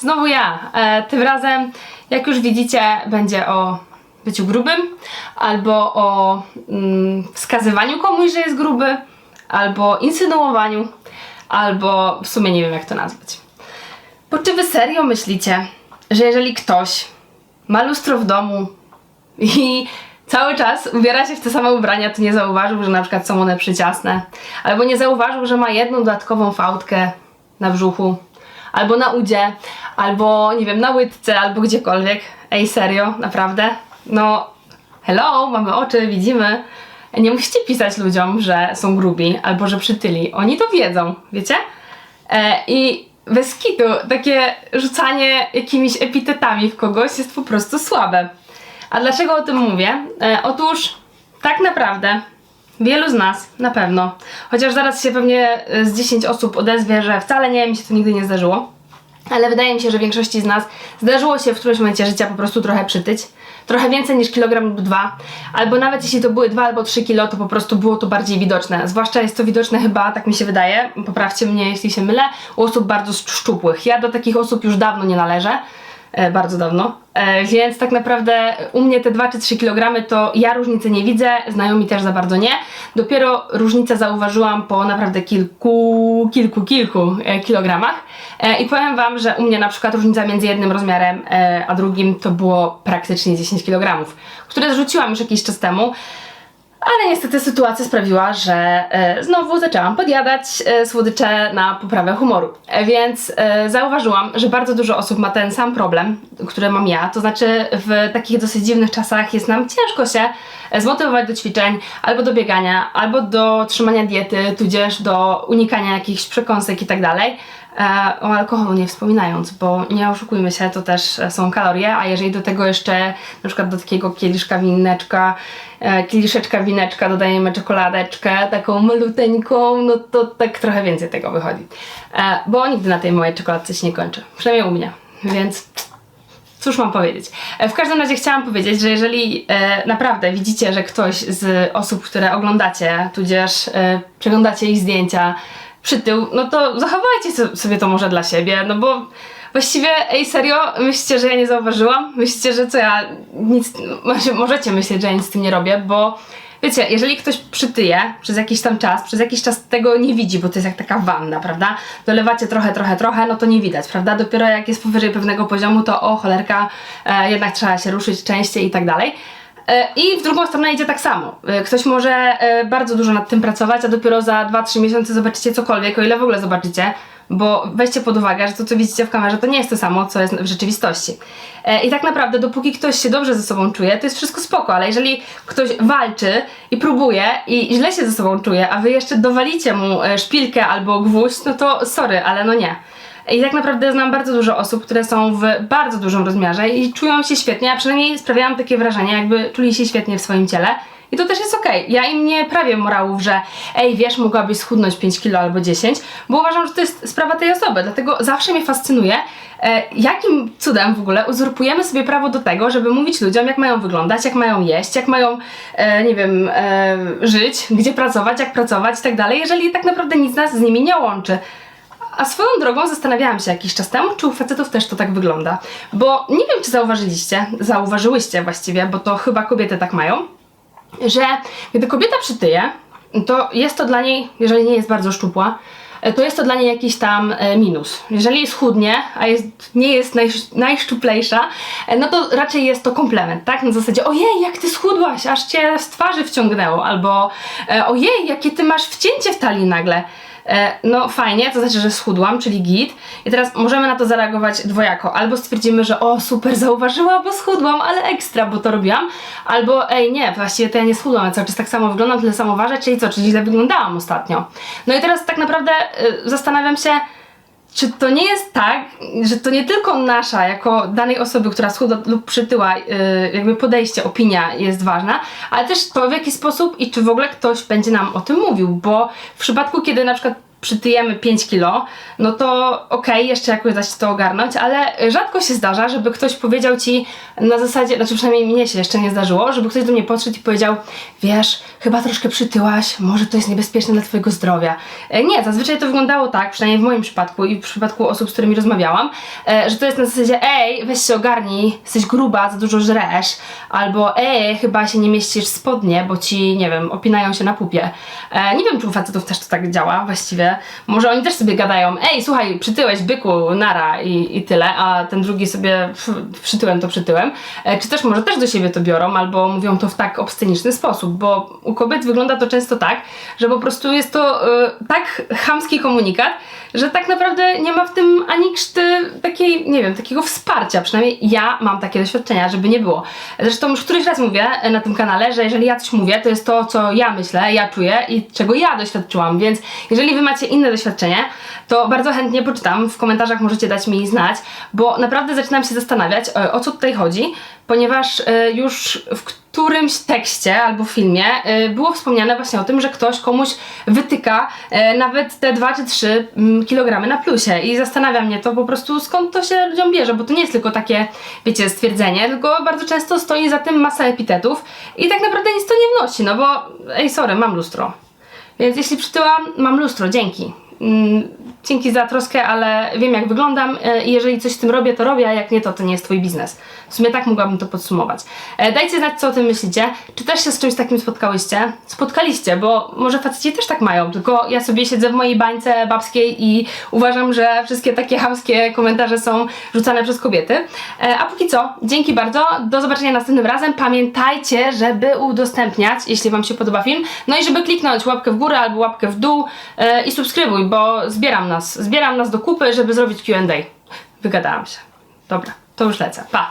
znowu ja. E, tym razem, jak już widzicie, będzie o byciu grubym, albo o mm, wskazywaniu komuś, że jest gruby, albo insynuowaniu, albo w sumie nie wiem, jak to nazwać. Bo czy wy serio myślicie, że jeżeli ktoś ma lustro w domu i cały czas ubiera się w te same ubrania, to nie zauważył, że na przykład są one przyciasne, albo nie zauważył, że ma jedną dodatkową fałdkę na brzuchu, albo na udzie, albo nie wiem, na łydce, albo gdziekolwiek. Ej, serio, naprawdę? No, hello, mamy oczy, widzimy. Nie musicie pisać ludziom, że są grubi albo że przytyli. Oni to wiedzą, wiecie? E, I bez kitu, takie rzucanie jakimiś epitetami w kogoś jest po prostu słabe. A dlaczego o tym mówię? E, otóż, tak naprawdę, wielu z nas na pewno, chociaż zaraz się pewnie e, z 10 osób odezwie, że wcale nie, mi się to nigdy nie zdarzyło, ale wydaje mi się, że większości z nas zdarzyło się w którymś momencie życia po prostu trochę przytyć. Trochę więcej niż kilogram lub dwa. Albo nawet jeśli to były dwa albo trzy kilo, to po prostu było to bardziej widoczne. Zwłaszcza jest to widoczne chyba, tak mi się wydaje, poprawcie mnie jeśli się mylę, u osób bardzo szczupłych. Ja do takich osób już dawno nie należę. E, bardzo dawno. E, więc tak naprawdę u mnie te 2 czy 3 kg to ja różnicy nie widzę, znajomi też za bardzo nie. Dopiero różnicę zauważyłam po naprawdę kilku, kilku, kilku e, kilogramach. I powiem Wam, że u mnie na przykład różnica między jednym rozmiarem a drugim to było praktycznie 10 kg, które zrzuciłam już jakiś czas temu. Ale niestety sytuacja sprawiła, że e, znowu zaczęłam podjadać e, słodycze na poprawę humoru. E, więc e, zauważyłam, że bardzo dużo osób ma ten sam problem, który mam ja. To znaczy, w takich dosyć dziwnych czasach jest nam ciężko się e, zmotywować do ćwiczeń, albo do biegania, albo do trzymania diety, tudzież do unikania jakichś przekąsek i tak dalej. E, o alkoholu nie wspominając, bo nie oszukujmy się, to też e, są kalorie, a jeżeli do tego jeszcze na przykład do takiego kieliszka wineczka, e, kieliszeczka wineczka dodajemy czekoladeczkę, taką maluteńką, no to tak trochę więcej tego wychodzi. Bo nigdy na tej mojej czekoladce się nie kończy, przynajmniej u mnie, więc Cóż mam powiedzieć? W każdym razie chciałam powiedzieć, że jeżeli e, naprawdę widzicie, że ktoś z osób, które oglądacie, tudzież e, przeglądacie ich zdjęcia, przytył, no to zachowajcie so- sobie to może dla siebie, no bo właściwie, ej serio, myślicie, że ja nie zauważyłam? Myślicie, że co ja nic, może- możecie myśleć, że ja nic z tym nie robię, bo Wiecie, jeżeli ktoś przytyje przez jakiś tam czas, przez jakiś czas tego nie widzi, bo to jest jak taka wanna, prawda? Dolewacie trochę, trochę, trochę, no to nie widać, prawda? Dopiero jak jest powyżej pewnego poziomu, to o cholerka, e, jednak trzeba się ruszyć częściej i tak dalej. E, I w drugą stronę idzie tak samo. E, Ktoś może e, bardzo dużo nad tym pracować, a dopiero za 2-3 miesiące zobaczycie cokolwiek, o ile w ogóle zobaczycie, bo weźcie pod uwagę, że to, co widzicie w kamerze, to nie jest to samo, co jest w rzeczywistości. I tak naprawdę, dopóki ktoś się dobrze ze sobą czuje, to jest wszystko spoko, ale jeżeli ktoś walczy i próbuje i źle się ze sobą czuje, a wy jeszcze dowalicie mu szpilkę albo gwóźdź, no to sorry, ale no nie. I tak naprawdę znam bardzo dużo osób, które są w bardzo dużym rozmiarze i czują się świetnie, a przynajmniej sprawiałam takie wrażenie, jakby czuli się świetnie w swoim ciele. I to też jest okej. Ja im nie prawię morałów, że ej, wiesz, mogłabyś schudnąć 5 kilo albo 10, bo uważam, że to jest sprawa tej osoby. Dlatego zawsze mnie fascynuje, e, jakim cudem w ogóle uzurpujemy sobie prawo do tego, żeby mówić ludziom, jak mają wyglądać, jak mają jeść, jak mają, e, nie wiem, e, żyć, gdzie pracować, jak pracować i tak dalej, jeżeli tak naprawdę nic nas z nimi nie łączy. A swoją drogą zastanawiałam się jakiś czas temu, czy u facetów też to tak wygląda. Bo nie wiem, czy zauważyliście, zauważyłyście właściwie, bo to chyba kobiety tak mają, że gdy kobieta przytyje, to jest to dla niej, jeżeli nie jest bardzo szczupła, to jest to dla niej jakiś tam e, minus. Jeżeli schudnie, a jest, nie jest naj, najszczuplejsza, e, no to raczej jest to komplement, tak? Na zasadzie, ojej, jak ty schudłaś, aż cię z twarzy wciągnęło, albo e, ojej, jakie ty masz wcięcie w talii nagle. E, no fajnie, to znaczy, że schudłam, czyli git. I teraz możemy na to zareagować dwojako. Albo stwierdzimy, że o super, zauważyła, bo schudłam, ale ekstra, bo to robiłam. Albo ej nie, właściwie to ja nie schudłam, ja cały czas tak samo wyglądam, tyle samo ważę, czyli co, czyli źle wyglądałam ostatnio. No i teraz tak naprawdę y, zastanawiam się, czy to nie jest tak, że to nie tylko nasza, jako danej osoby, która schudła lub przytyła, yy, jakby podejście, opinia jest ważna, ale też to w jaki sposób i czy w ogóle ktoś będzie nam o tym mówił, bo w przypadku, kiedy na przykład przytyjemy 5 kilo, no to okej, jeszcze jakoś da się to ogarnąć, ale rzadko się zdarza, żeby ktoś powiedział ci na zasadzie, znaczy przynajmniej mnie się jeszcze nie zdarzyło, żeby ktoś do mnie podszedł i powiedział, wiesz, chyba troszkę przytyłaś, może to jest niebezpieczne dla twojego zdrowia. E, Nie, zazwyczaj to wyglądało tak, przynajmniej w moim przypadku i w przypadku osób, z którymi rozmawiałam, e, że to jest na zasadzie, ej, weź się ogarnij, jesteś gruba, za dużo żresz, albo ej, chyba się nie mieścisz spodnie, bo ci, nie wiem, opinają się na pupie. E, nie wiem, czy u facetów też to tak działa właściwie. Może oni też sobie gadają, ej, słuchaj, przytyłeś, byku, nara i, i tyle, a ten drugi sobie przytyłem to przytyłem. E, czy też może też do siebie to biorą, albo mówią to w tak obsceniczny sposób, bo u kobiet wygląda to często tak, że po prostu jest to e, tak chamski komunikat, że tak naprawdę nie ma w tym ani krzty takiej, nie wiem, takiego wsparcia. Przynajmniej ja mam takie doświadczenia, żeby nie było. Zresztą już któryś raz mówię e, na tym kanale, że jeżeli ja coś mówię, to jest to, co ja myślę, ja czuję i czego ja doświadczyłam, więc jeżeli wy macie inne doświadczenie, to bardzo chętnie poczytam. W komentarzach możecie dać mi znać, bo naprawdę zaczynam się zastanawiać, e, o co tutaj chodzi, ponieważ e, już w którymś tekście albo filmie e, było wspomniane właśnie o tym, że ktoś komuś wytyka nawet te 2 czy 3 mm, kilogramy na plusie i zastanawia mnie to po prostu skąd to się ludziom bierze, bo to nie jest tylko takie, wiecie, stwierdzenie, tylko bardzo często stoi za tym masa epitetów i tak naprawdę nic to nie wnosi, no bo ej, sorry, mam lustro. Więc jeśli przytyłam, mam lustro, dzięki. Mm, Dzięki za troskę, ale wiem jak wyglądam e, i jeżeli coś z tym robię, to robię, a jak nie, to to nie jest Twój biznes. W sumie tak mogłabym to podsumować. E, Dajcie znać, co o tym myślicie. Czy też się z czymś takim spotkałyście? Spotkaliście, bo może faceci też tak mają, tylko ja sobie siedzę w mojej bańce babskiej i uważam, że wszystkie takie chamskie komentarze są rzucane przez kobiety. E, A póki co, dzięki bardzo, do zobaczenia następnym razem. Pamiętajcie, żeby udostępniać, jeśli Wam się podoba film, no i żeby kliknąć łapkę w górę albo łapkę w dół i subskrybuj, bo zbieram nas, zbieram nas do kupy, żeby zrobić Q&A. Wygadałam się. Dobra, to już lecę. Pa!